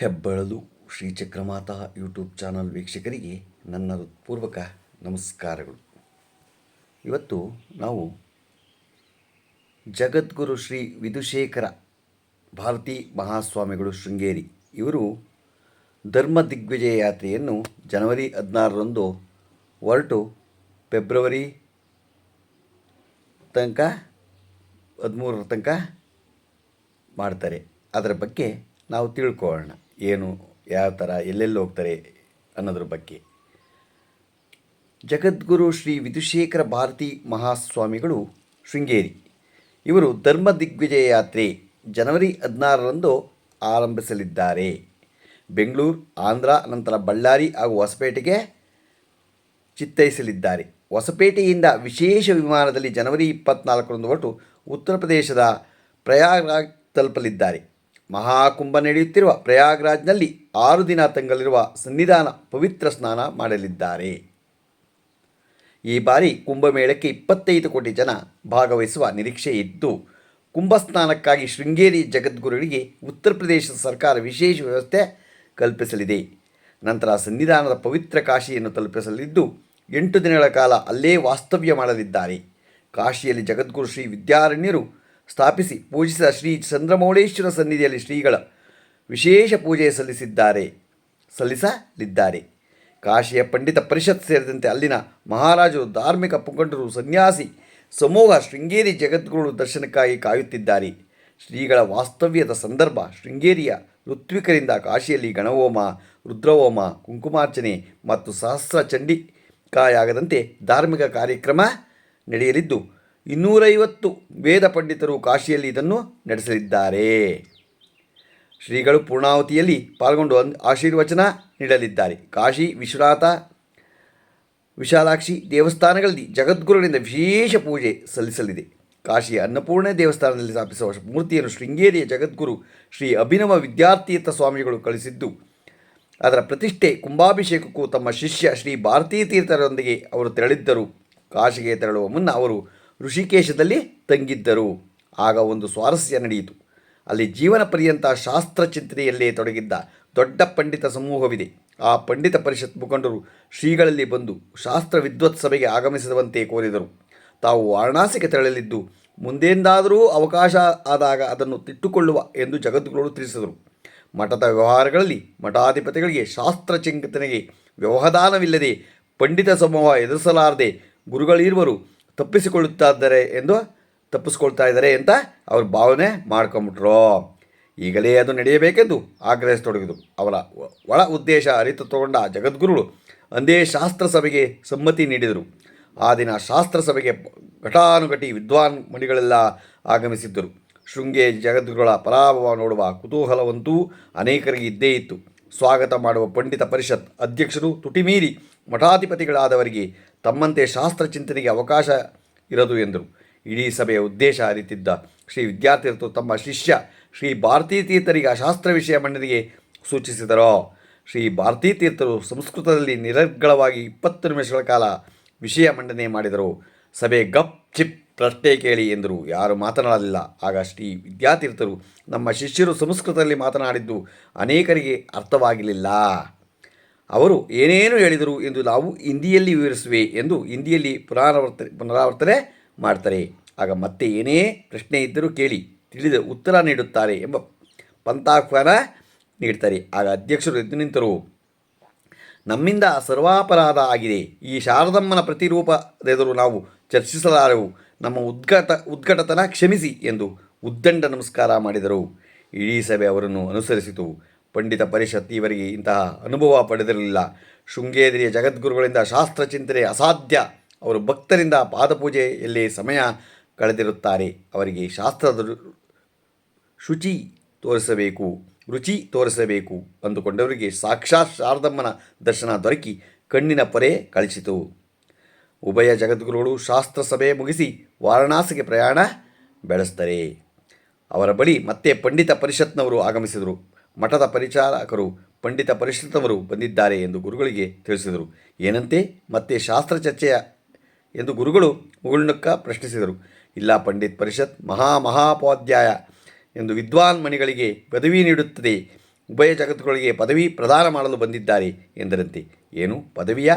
ಹೆಬ್ಬಳಲು ಶ್ರೀಚಕ್ರಮಾತಾ YouTube channel ವೀಕ್ಷಕರಿಗೆ ನನ್ನ ಹೃತ್ಪೂರ್ವಕ ನಮಸ್ಕಾರಗಳು. ಇವತ್ತು ನಾವು ಜಗದ್ಗುರು ಶ್ರೀ ವಿಧುಶೇಖರ ಭಾರತೀ ಮಹಾಸ್ವಾಮಿಗಳು ಶೃಂಗೇರಿ ಇವರು ಧರ್ಮ ದಿಗ್ವಿಜಯ ಯಾತ್ರೆಯನ್ನು ಜನವರಿ ಹದಿನಾರರಂದು ಹೊರಟು ಫೆಬ್ರವರಿ ತನಕ, ಹದಿಮೂರರ ತನಕ ಮಾಡ್ತಾರೆ. ಅದರ ಬಗ್ಗೆ ನಾವು ತಿಳ್ಕೊಳ್ಳೋಣ. ಏನು, ಯಾವ ಥರ, ಎಲ್ಲೆಲ್ಲಿ ಹೋಗ್ತಾರೆ ಅನ್ನೋದ್ರ ಬಗ್ಗೆ. ಜಗದ್ಗುರು ಶ್ರೀ ವಿಧುಶೇಖರ ಭಾರತಿ ಮಹಾಸ್ವಾಮಿಗಳು ಶೃಂಗೇರಿ. ಇವರು ಧರ್ಮ ದಿಗ್ವಿಜಯ ಯಾತ್ರೆ ಜನವರಿ ಹದಿನಾರರಂದು ಆರಂಭಿಸಲಿದ್ದಾರೆ. ಬೆಂಗಳೂರು, ಆಂಧ್ರ, ನಂತರ ಬಳ್ಳಾರಿ ಹಾಗೂ ಹೊಸಪೇಟೆಗೆ ಚಿತ್ತೈಸಲಿದ್ದಾರೆ. ಹೊಸಪೇಟೆಯಿಂದ ವಿಶೇಷ ವಿಮಾನದಲ್ಲಿ ಜನವರಿ ಇಪ್ಪತ್ನಾಲ್ಕರಂದು ಒಟ್ಟು ಉತ್ತರ ಪ್ರದೇಶದ ಪ್ರಯಾಗ್ರಾಜ್ ತಲುಪಲಿದ್ದಾರೆ. ಮಹಾಕುಂಭ ನಡೆಯುತ್ತಿರುವ ಪ್ರಯಾಗ್ರಾಜ್ನಲ್ಲಿ ಆರು ದಿನ ತಂಗಲಿರುವ ಸನ್ನಿಧಾನ ಪವಿತ್ರ ಸ್ನಾನ ಮಾಡಲಿದ್ದಾರೆ. ಈ ಬಾರಿ ಕುಂಭಮೇಳಕ್ಕೆ ಇಪ್ಪತ್ತೈದು ಕೋಟಿ ಜನ ಭಾಗವಹಿಸುವ ನಿರೀಕ್ಷೆ ಇದ್ದು ಕುಂಭಸ್ನಾನಕ್ಕಾಗಿ ಶೃಂಗೇರಿ ಜಗದ್ಗುರುಗಳಿಗೆ ಉತ್ತರ ಪ್ರದೇಶ ಸರ್ಕಾರ ವಿಶೇಷ ವ್ಯವಸ್ಥೆ ಕಲ್ಪಿಸಲಿದೆ. ನಂತರ ಸನ್ನಿಧಾನದ ಪವಿತ್ರ ಕಾಶಿಯನ್ನು ತಲುಪಿಸಲಿದ್ದು, ಎಂಟು ದಿನಗಳ ಕಾಲ ಅಲ್ಲೇ ವಾಸ್ತವ್ಯ ಮಾಡಲಿದ್ದಾರೆ. ಕಾಶಿಯಲ್ಲಿ ಜಗದ್ಗುರು ಶ್ರೀ ವಿದ್ಯಾರಣ್ಯರು ಸ್ಥಾಪಿಸಿ, ಪೂಜಿಸಿದ ಶ್ರೀ ಚಂದ್ರಮೌಳೇಶ್ವರ ಸನ್ನಿಧಿಯಲ್ಲಿ ಶ್ರೀಗಳ ವಿಶೇಷ ಪೂಜೆ ಸಲ್ಲಿಸಿದ್ದಾರೆ, ಸಲ್ಲಿಸಲಿದ್ದಾರೆ. ಕಾಶಿಯ ಪಂಡಿತ ಪರಿಷತ್ ಸೇರಿದಂತೆ ಅಲ್ಲಿನ ಮಹಾರಾಜರು ಧಾರ್ಮಿಕ ಮುಖಂಡರು ಸನ್ಯಾಸಿ ಸಮೂಹ ಶೃಂಗೇರಿ ಜಗದ್ಗುರು ದರ್ಶನಕ್ಕಾಗಿ ಕಾಯುತ್ತಿದ್ದಾರೆ. ಶ್ರೀಗಳ ವಾಸ್ತವ್ಯದ ಸಂದರ್ಭ ಶೃಂಗೇರಿಯ ಋತ್ವಿಕರಿಂದ ಕಾಶಿಯಲ್ಲಿ ಗಣಹೋಮ, ರುದ್ರಹೋಮ, ಕುಂಕುಮಾರ್ಚನೆ ಮತ್ತು ಸಹಸ್ರ ಚಂಡಿಕಾಯಾಗದಂತೆ ಧಾರ್ಮಿಕ ಕಾರ್ಯಕ್ರಮ ನಡೆಯಲಿದ್ದು ಇನ್ನೂರೈವತ್ತು ವೇದ ಪಂಡಿತರು ಕಾಶಿಯಲ್ಲಿ ಇದನ್ನು ನಡೆಸಲಿದ್ದಾರೆ. ಶ್ರೀಗಳು ಪೂರ್ಣಾವತಿಯಲ್ಲಿ ಪಾಲ್ಗೊಂಡು ಆಶೀರ್ವಚನ ನೀಡಲಿದ್ದಾರೆ. ಕಾಶಿ, ವಿಶ್ವನಾಥ, ವಿಶಾಲಾಕ್ಷಿ ದೇವಸ್ಥಾನಗಳಲ್ಲಿ ಜಗದ್ಗುರುಗಳಿಂದ ವಿಶೇಷ ಪೂಜೆ ಸಲ್ಲಿಸಲಿದೆ. ಕಾಶಿಯ ಅನ್ನಪೂರ್ಣ ದೇವಸ್ಥಾನದಲ್ಲಿ ಸ್ಥಾಪಿಸುವ ಮೂರ್ತಿಯನ್ನು ಶೃಂಗೇರಿಯ ಜಗದ್ಗುರು ಶ್ರೀ ಅಭಿನವ ವಿದ್ಯಾರ್ಥೀರ್ಥ ಸ್ವಾಮಿಗಳು ಕಳಿಸಿದ್ದು, ಅದರ ಪ್ರತಿಷ್ಠೆ ಕುಂಭಾಭಿಷೇಕಕ್ಕೂ ತಮ್ಮ ಶಿಷ್ಯ ಶ್ರೀ ಭಾರತೀ ತೀರ್ಥರೊಂದಿಗೆ ಅವರು ತೆರಳಿದ್ದರು. ಕಾಶಿಗೆ ತೆರಳುವ ಮುನ್ನ ಅವರು ಋಷಿಕೇಶದಲ್ಲಿ ತಂಗಿದ್ದರು. ಆಗ ಒಂದು ಸ್ವಾರಸ್ಯ ನಡೆಯಿತು. ಅಲ್ಲಿ ಜೀವನ ಪರ್ಯಂತ ಶಾಸ್ತ್ರ ಚಿಂತನೆಯಲ್ಲೇ ತೊಡಗಿದ್ದ ದೊಡ್ಡ ಪಂಡಿತ ಸಮೂಹವಿದೆ. ಆ ಪಂಡಿತ ಪರಿಷತ್ ಮುಖಂಡರು ಶ್ರೀಗಳಲ್ಲಿ ಬಂದು ಶಾಸ್ತ್ರ ವಿದ್ವತ್ ಸಭೆಗೆ ಆಗಮಿಸದಂತೆ ಕೋರಿದರು. ತಾವು ವಾರಣಾಸಿಗೆ ತೆರಳಲಿದ್ದು ಮುಂದೆಂದಾದರೂ ಅವಕಾಶ ಆದಾಗ ಅದನ್ನು ತಿಟ್ಟುಕೊಳ್ಳುವ ಎಂದು ಜಗದ್ಗುರುಗಳು ತಿಳಿಸಿದರು. ಮಠದ ವ್ಯವಹಾರಗಳಲ್ಲಿ ಮಠಾಧಿಪತಿಗಳಿಗೆ ಶಾಸ್ತ್ರ ಚಿಂತನೆಗೆ ವ್ಯವಧಾನವಿಲ್ಲದೆ ಪಂಡಿತ ಸಮೂಹ ಎದುರಿಸಲಾರದೆ ಗುರುಗಳಿರುವರು ತಪ್ಪಿಸಿಕೊಳ್ಳುತ್ತಾ ಇದ್ದಾರೆ ಎಂದು ತಪ್ಪಿಸ್ಕೊಳ್ತಾ ಇದ್ದಾರೆ ಅಂತ ಅವ್ರ ಭಾವನೆ ಮಾಡ್ಕೊಂಬಿಟ್ರು. ಈಗಲೇ ಅದು ನಡೆಯಬೇಕೆಂದು ಆಗ್ರಹಿಸತೊಡಗಿದರು ಅವರ ಒಳ ಉದ್ದೇಶ ಅರಿತು ತಗೊಂಡ ಜಗದ್ಗುರುಗಳು ಅಂದೇ ಶಾಸ್ತ್ರ ಸಭೆಗೆ ಸಮ್ಮತಿ ನೀಡಿದರು. ಆ ದಿನ ಶಾಸ್ತ್ರ ಸಭೆಗೆ ಘಟಾನುಘಟಿ ವಿದ್ವಾನ್ ಮಣಿಗಳೆಲ್ಲ ಆಗಮಿಸಿದ್ದರು. ಶೃಂಗೇರಿ ಜಗದ್ಗುರುಗಳ ಪರಾಭವ ನೋಡುವ ಕುತೂಹಲವಂತೂ ಅನೇಕರಿಗೆ ಇದ್ದೇ ಇತ್ತು. ಸ್ವಾಗತ ಮಾಡುವ ಪಂಡಿತ ಪರಿಷತ್ ಅಧ್ಯಕ್ಷರು ತುಟಿಮೀರಿ ಮಠಾಧಿಪತಿಗಳಾದವರಿಗೆ ತಮ್ಮಂತೆ ಶಾಸ್ತ್ರ ಚಿಂತನೆಗೆ ಅವಕಾಶ ಇರದು ಎಂದರು. ಇಡೀ ಸಭೆಯ ಉದ್ದೇಶ ಅರಿತಿದ್ದ ಶ್ರೀ ವಿದ್ಯಾತೀರ್ಥರು ತಮ್ಮ ಶಿಷ್ಯ ಶ್ರೀ ಭಾರತೀ ತೀರ್ಥರಿಗೆ ಶಾಸ್ತ್ರ ವಿಷಯ ಮಂಡನೆಗೆ ಸೂಚಿಸಿದರು. ಶ್ರೀ ಭಾರತೀ ತೀರ್ಥರು ಸಂಸ್ಕೃತದಲ್ಲಿ ನಿರರ್ಗಳವಾಗಿ ಇಪ್ಪತ್ತು ನಿಮಿಷಗಳ ಕಾಲ ವಿಷಯ ಮಂಡನೆ ಮಾಡಿದರು. ಸಭೆ ಗಪ್ ಚಿಪ್ ಪ್ರಶ್ನೆ ಕೇಳಿ ಎಂದರು. ಯಾರು ಮಾತನಾಡಲಿಲ್ಲ. ಆಗ ಶ್ರೀ ವಿದ್ಯಾತೀರ್ಥರು ನಮ್ಮ ಶಿಷ್ಯರು ಸಂಸ್ಕೃತದಲ್ಲಿ ಮಾತನಾಡಿದ್ದು ಅನೇಕರಿಗೆ ಅರ್ಥವಾಗಿರಲಿಲ್ಲ ಅವರು ಏನೇನು ಹೇಳಿದರು ಎಂದು ನಾವು ಹಿಂದಿಯಲ್ಲಿ ವಿವರಿಸುವೆ ಎಂದು ಹಿಂದಿಯಲ್ಲಿ ಪುನರಾವರ್ತನೆ ಪುನರಾವರ್ತನೆ ಮಾಡ್ತಾರೆ. ಆಗ ಮತ್ತೆ ಏನೇ ಪ್ರಶ್ನೆ ಇದ್ದರೂ ಕೇಳಿ ತಿಳಿದ ಉತ್ತರ ನೀಡುತ್ತಾರೆ ಎಂಬ ಪಂಥಾಹ್ವಾನ ನೀಡ್ತಾರೆ. ಆಗ ಅಧ್ಯಕ್ಷರು ಎದ್ದು ನಿಂತರು. ನಮ್ಮಿಂದ ಸರ್ವಾಪರಾಧ ಆಗಿದೆ. ಈ ಶಾರದಮ್ಮನ ಪ್ರತಿರೂಪದೆದುರು ನಾವು ಚರ್ಚಿಸಲಾರೆವು. ನಮ್ಮ ಉದ್ಘಟ, ಉದ್ಘಟತನ ಕ್ಷಮಿಸಿ ಎಂದು ಉದ್ದಂಡ ನಮಸ್ಕಾರ ಮಾಡಿದರು. ಇಡೀ ಸಭೆ ಅವರನ್ನು ಅನುಸರಿಸಿತು. ಪಂಡಿತ ಪರಿಷತ್ ಇವರಿಗೆ ಇಂತಹ ಅನುಭವ ಪಡೆದಿರಲಿಲ್ಲ. ಶೃಂಗೇರಿಯ ಜಗದ್ಗುರುಗಳಿಂದ ಶಾಸ್ತ್ರ ಚಿಂತನೆ ಅಸಾಧ್ಯ. ಅವರು ಭಕ್ತರಿಂದ ಪಾದಪೂಜೆಯಲ್ಲಿ ಸಮಯ ಕಳೆದಿರುತ್ತಾರೆ? ಅವರಿಗೆ ಶಾಸ್ತ್ರದ ಶುಚಿ ತೋರಿಸಬೇಕು, ರುಚಿ ತೋರಿಸಬೇಕು ಅಂದುಕೊಂಡವರಿಗೆ ಸಾಕ್ಷಾತ್ ಶಾರದಮ್ಮನ ದರ್ಶನ ದೊರಕಿ ಕಣ್ಣಿನ ಪೊರೆ ಕಳಿಸಿತು. ಉಭಯ ಜಗದ್ಗುರುಗಳು ಶಾಸ್ತ್ರ ಸಭೆ ಮುಗಿಸಿ ವಾರಣಾಸಿಗೆ ಪ್ರಯಾಣ ಬೆಳೆಸ್ತಾರೆ ಅವರ ಬಳಿ ಮತ್ತೆ ಪಂಡಿತ ಪರಿಷತ್ನವರು ಆಗಮಿಸಿದರು. ಮಠದ ಪರಿಚಾರಕರು, ಪಂಡಿತ ಪರಿಷ್ಠಿತವರು ಬಂದಿದ್ದಾರೆ ಎಂದು ಗುರುಗಳಿಗೆ ತಿಳಿಸಿದರು. ಏನಂತೆ? ಮತ್ತೆ ಶಾಸ್ತ್ರ ಚರ್ಚೆಯ ಎಂದು ಗುರುಗಳು ಮುಗುಳ್ನಕ್ಕ ಪ್ರಶ್ನಿಸಿದರು. ಇಲ್ಲ, ಪಂಡಿತ್ ಪರಿಷತ್ ಮಹಾ ಮಹಾಪೋಧ್ಯಾಯ ಎಂದು ವಿದ್ವಾನ್ ಮಣಿಗಳಿಗೆ ಪದವಿ ನೀಡುತ್ತದೆ. ಉಭಯ ಜಗತ್ತುಗಳಿಗೆ ಪದವಿ ಪ್ರದಾನ ಮಾಡಲು ಬಂದಿದ್ದಾರೆ ಎಂದರಂತೆ. ಏನು? ಪದವಿಯ?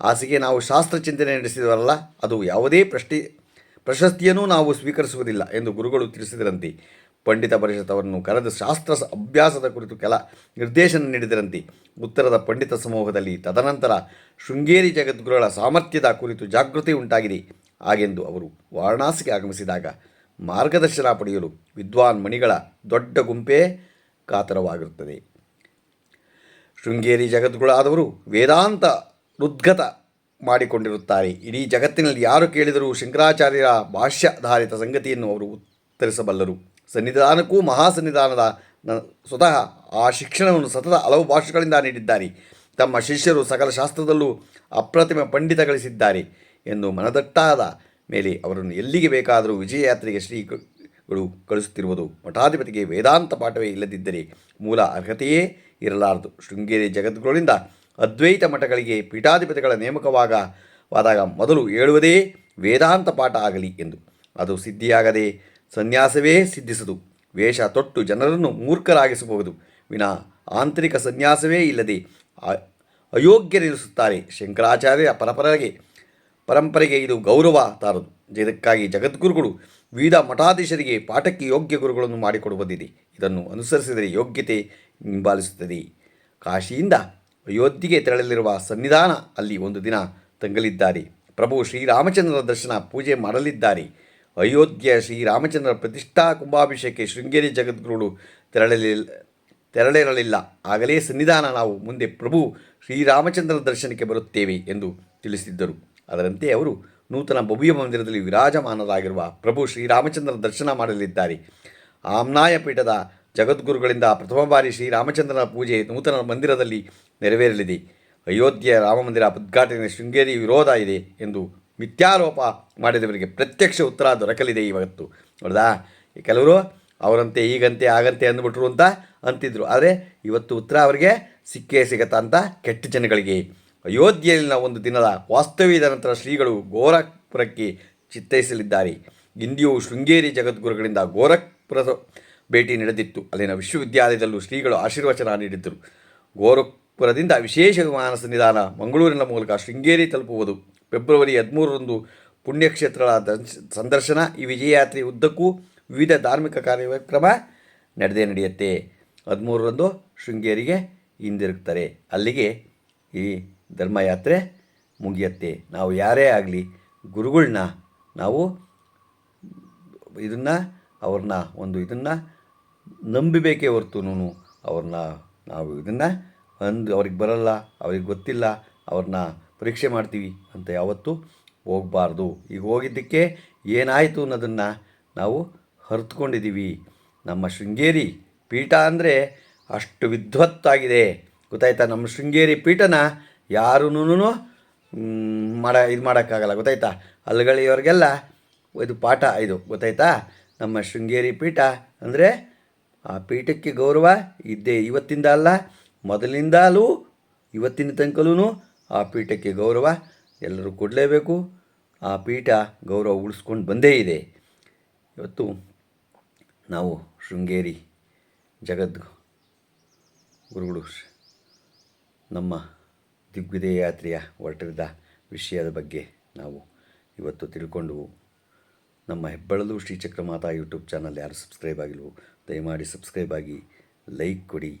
ಆಸೆಗೆ ನಾವು ಶಾಸ್ತ್ರ ಚಿಂತನೆ ನಡೆಸಿದವರಲ್ಲ, ಅದು ಯಾವುದೇ ಪ್ರಶ್ನೆ ಪ್ರಶಸ್ತಿಯನ್ನು ನಾವು ಸ್ವೀಕರಿಸುವುದಿಲ್ಲ ಎಂದು ಗುರುಗಳು ತಿಳಿಸಿದರಂತೆ. ಪಂಡಿತ ಪರಿಷತ್ ಅವರನ್ನು ಕರೆದು ಶಾಸ್ತ್ರ ಅಭ್ಯಾಸದ ಕುರಿತು ಕೆಲ ನಿರ್ದೇಶನ ನೀಡಿದರಂತೆ. ಉತ್ತರದ ಪಂಡಿತ ಸಮೂಹದಲ್ಲಿ ತದನಂತರ ಶೃಂಗೇರಿ ಜಗದ್ಗುರುಗಳ ಸಾಮರ್ಥ್ಯದ ಕುರಿತು ಜಾಗೃತಿ ಉಂಟಾಗಿದೆ ಹಾಗೆಂದು ಅವರು ವಾರಣಾಸಿಗೆ ಆಗಮಿಸಿದಾಗ ಮಾರ್ಗದರ್ಶನ ಪಡೆಯಲು ವಿದ್ವಾನ್ ಮಣಿಗಳ ದೊಡ್ಡ ಗುಂಪೇ ಕಾತರವಾಗಿರುತ್ತದೆ. ಶೃಂಗೇರಿ ಜಗದ್ಗುಳಾದವರು ವೇದಾಂತ ಉದ್ಗತ ಮಾಡಿಕೊಂಡಿರುತ್ತಾರೆ. ಇಡೀ ಜಗತ್ತಿನಲ್ಲಿ ಯಾರು ಕೇಳಿದರೂ ಶಂಕರಾಚಾರ್ಯರ ಭಾಷ್ಯಾಧಾರಿತ ಸಂಗತಿಯನ್ನು ಅವರು ಉತ್ತರಿಸಬಲ್ಲರು. ಸನ್ನಿಧಾನಕ್ಕೂ ಮಹಾಸನ್ನಿಧಾನದ ಸ್ವತಃ ಆ ಶಿಕ್ಷಣವನ್ನು ಸತತ ಹಲವು ಭಾಷೆಗಳಿಂದ ನೀಡಿದ್ದಾರೆ ತಮ್ಮ ಶಿಷ್ಯರು ಸಕಲ ಶಾಸ್ತ್ರದಲ್ಲೂ ಅಪ್ರತಿಮ ಪಂಡಿತ ಗಳಿಸಿದ್ದಾರೆ ಎಂದು ಮನದಟ್ಟಾದ ಮೇಲೆ ಅವರನ್ನು ಎಲ್ಲಿಗೆ ಬೇಕಾದರೂ ವಿಜಯಯಾತ್ರೆಗೆ ಶ್ರೀಗಳು ಕಳಿಸುತ್ತಿರುವುದು ಮಠಾಧಿಪತಿಗೆ ವೇದಾಂತ ಪಾಠವೇ ಇಲ್ಲದಿದ್ದರೆ ಮೂಲ ಅರ್ಹತೆಯೇ ಇರಲಾರದು. ಶೃಂಗೇರಿ ಜಗದ್ಗುರುಗಳಿಂದ ಅದ್ವೈತ ಮಠಗಳಿಗೆ ಪೀಠಾಧಿಪತಿಗಳ ನೇಮಕವಾಗ ವಾದಾಗ ಮೊದಲು ಹೇಳುವುದೇ ವೇದಾಂತ ಪಾಠ ಆಗಲಿ ಎಂದು. ಅದು ಸಿದ್ಧಿಯಾಗದೆ ಸನ್ಯಾಸವೇ ಸಿದ್ಧಿಸದು. ವೇಷ ತೊಟ್ಟು ಜನರನ್ನು ಮೂರ್ಖರಾಗಿಸಬಹುದು. ವಿನಾ ಆಂತರಿಕ ಸನ್ಯಾಸವೇ ಇಲ್ಲದೆ ಅಯೋಗ್ಯರಿಸುತ್ತಾರೆ ಶಂಕರಾಚಾರ್ಯ ಪರಪರಗೆ, ಪರಂಪರೆಗೆ ಇದು ಗೌರವ ತಾರದು. ಇದಕ್ಕಾಗಿ ಜಗದ್ಗುರುಗಳು, ವಿವಿಧ ಮಠಾಧೀಶರಿಗೆ ಪಾಠಕ್ಕೆ ಯೋಗ್ಯ ಗುರುಗಳನ್ನು ಮಾಡಿಕೊಡುವುದಿದೆ ಇದನ್ನು ಅನುಸರಿಸಿದರೆ ಯೋಗ್ಯತೆ ಹಿಂಬಾಲಿಸುತ್ತದೆ. ಕಾಶಿಯಿಂದ ಅಯೋಧ್ಯೆಗೆ ತೆರಳಲಿರುವ ಸನ್ನಿಧಾನ ಅಲ್ಲಿ ಒಂದು ದಿನ ತಂಗಲಿದ್ದಾರೆ. ಪ್ರಭು ಶ್ರೀರಾಮಚಂದ್ರನ ದರ್ಶನ ಪೂಜೆ ಮಾಡಲಿದ್ದಾರೆ. ಅಯೋಧ್ಯೆಯ ಶ್ರೀರಾಮಚಂದ್ರ ಪ್ರತಿಷ್ಠಾ ಕುಂಭಾಭಿಷೇಕಕ್ಕೆ ಶೃಂಗೇರಿ ಜಗದ್ಗುರುಗಳು ತೆರಳಲಿಲ್ಲ ತೆರಳಿರಲಿಲ್ಲ. ಆಗಲೇ ಸನ್ನಿಧಾನ ನಾವು ಮುಂದೆ ಪ್ರಭು ಶ್ರೀರಾಮಚಂದ್ರ ದರ್ಶನಕ್ಕೆ ಬರುತ್ತೇವೆ ಎಂದು ತಿಳಿಸಿದ್ದರು. ಅದರಂತೆ ಅವರು ನೂತನ ಭವ್ಯ ಮಂದಿರದಲ್ಲಿ ವಿರಾಜಮಾನರಾಗಿರುವ ಪ್ರಭು ಶ್ರೀರಾಮಚಂದ್ರ ದರ್ಶನ ಮಾಡಲಿದ್ದಾರೆ. ಆಮ್ನಾಯ ಪೀಠದ ಜಗದ್ಗುರುಗಳಿಂದ ಪ್ರಥಮ ಬಾರಿ ಶ್ರೀರಾಮಚಂದ್ರನ ಪೂಜೆ ನೂತನ ಮಂದಿರದಲ್ಲಿ ನೆರವೇರಲಿದೆ. ಅಯೋಧ್ಯೆಯ ರಾಮಮಂದಿರ ಉದ್ಘಾಟನೆ ಶೃಂಗೇರಿ ವಿರೋಧ ಇದೆ ಎಂದು ಮಿಥ್ಯಾರೋಪ ಮಾಡಿದವರಿಗೆ ಪ್ರತ್ಯಕ್ಷ ಉತ್ತರ ದೊರಕಲಿದೆ ಇವತ್ತು ನೋಡ್ದಾ ಕೆಲವರು ಅವರಂತೆ ಈಗಂತೆ ಆಗಂತೆ ಅಂದ್ಬಿಟ್ರು ಅಂತ ಅಂತಿದ್ರು. ಆದರೆ ಇವತ್ತು ಉತ್ತರ ಅವರಿಗೆ ಸಿಕ್ಕೇ ಸಿಗತ್ತಾ ಅಂತ ಕೆಟ್ಟ ಜನಗಳಿಗೆ. ಅಯೋಧ್ಯೆಯಲ್ಲಿನ ಒಂದು ದಿನದ ವಾಸ್ತವ್ಯದ ನಂತರ ಶ್ರೀಗಳು ಗೋರಖ್ಪುರಕ್ಕೆ ಚಿತ್ತೈಸಲಿದ್ದಾರೆ. ಇಂದಿಯೂ ಶೃಂಗೇರಿ ಜಗದ್ಗುರುಗಳಿಂದ ಗೋರಖ್ಪುರ ಭೇಟಿ ನಡೆದಿತ್ತು. ಅಲ್ಲಿನ ವಿಶ್ವವಿದ್ಯಾಲಯದಲ್ಲೂ ಶ್ರೀಗಳು ಆಶೀರ್ವಚನ ನೀಡಿದ್ದರು. ಗೋರಖ್ಪುರದಿಂದ ವಿಶೇಷ ವಿಮಾನ ಸನ್ನಿಧಾನ ಮಂಗಳೂರಿನ ಮೂಲಕ ಶೃಂಗೇರಿ ತಲುಪುವುದು ಫೆಬ್ರವರಿ ಹದಿಮೂರರಂದು ಪುಣ್ಯಕ್ಷೇತ್ರಗಳ ದರ್ಶ ಸಂದರ್ಶನ, ಈ ವಿಜಯಯಾತ್ರೆ ಉದ್ದಕ್ಕೂ ವಿವಿಧ ಧಾರ್ಮಿಕ ಕಾರ್ಯಕ್ರಮ ನಡೆದೇ ನಡೆಯುತ್ತೆ. ಹದಿಮೂರರಂದು ಶೃಂಗೇರಿಗೆ ಹಿಂದಿರುಗ್ತಾರೆ. ಅಲ್ಲಿಗೆ ಈ ಧರ್ಮಯಾತ್ರೆ ಮುಗಿಯುತ್ತೆ. ನಾವು ಯಾರೇ ಆಗಲಿ ಗುರುಗಳನ್ನ ನಾವು ಇದನ್ನು, ಅವ್ರನ್ನ ಒಂದು ಇದನ್ನು ನಂಬಬೇಕೇ ಹೊರತು ಅವ್ರನ್ನ ನಾವು ಇದನ್ನು ಅಂದು, ಅವ್ರಿಗೆ ಬರಲ್ಲ, ಅವ್ರಿಗೆ ಗೊತ್ತಿಲ್ಲ, ಅವ್ರನ್ನ ಪರೀಕ್ಷೆ ಮಾಡ್ತೀವಿ ಅಂತ ಯಾವತ್ತೂ ಹೋಗಬಾರ್ದು. ಈಗ ಹೋಗಿದ್ದಕ್ಕೆ ಏನಾಯಿತು ಅನ್ನೋದನ್ನು ನಾವು ಹರ್ತ್ಕೊಂಡಿದ್ದೀವಿ ನಮ್ಮ ಶೃಂಗೇರಿ ಪೀಠ ಅಂದರೆ ಅಷ್ಟು ವಿದ್ವತ್ತಾಗಿದೆ ಗೊತ್ತಾಯ್ತಾ? ನಮ್ಮ ಶೃಂಗೇರಿ ಪೀಠನ ಯಾರೂ ಮಾಡ, ಇದು ಮಾಡೋಕ್ಕಾಗಲ್ಲ. ಗೊತ್ತಾಯ್ತಾ? ಅಲ್ಗಳಿಯವ್ರಿಗೆಲ್ಲ ಇದು ಪಾಠ ಇದು. ಗೊತ್ತಾಯ್ತಾ? ನಮ್ಮ ಶೃಂಗೇರಿ ಪೀಠ ಅಂದರೆ ಆ ಪೀಠಕ್ಕೆ ಗೌರವ ಇದ್ದೇ ಇವತ್ತಿಂದ ಅಲ್ಲ, ಮೊದಲಿಂದಲೂ ಇವತ್ತಿನ ತನಕಲೂ ಆ ಪೀಠಕ್ಕೆ ಗೌರವ ಎಲ್ಲರೂ ಕೊಡಲೇಬೇಕು. ಆ ಪೀಠ ಗೌರವ ಉಳಿಸ್ಕೊಂಡು ಬಂದೇ ಇದೆ. ಇವತ್ತು ನಾವು ಶೃಂಗೇರಿ ಜಗದ್ ಗುರುಗಳು ಶ್ರೀ- ನಮ್ಮ ದಿಗ್ವಿಜಯ ಯಾತ್ರೆಯ ಹೊರಟಿದ್ದ ವಿಷಯದ ಬಗ್ಗೆ ನಾವು ಇವತ್ತು ತಿಳ್ಕೊಂಡು ನಮ್ಮ ಹೆಬ್ಬಳಲು ಶ್ರೀಚಕ್ರ ಮಾತಾ ಯೂಟ್ಯೂಬ್ ಚಾನಲ್ ಯಾರು ಸಬ್ಸ್ಕ್ರೈಬ್ ಆಗಿಲ್ವೋ, ದಯಮಾಡಿ ಸಬ್ಸ್ಕ್ರೈಬ್ ಆಗಿ ಲೈಕ್ ಕೊಡಿ.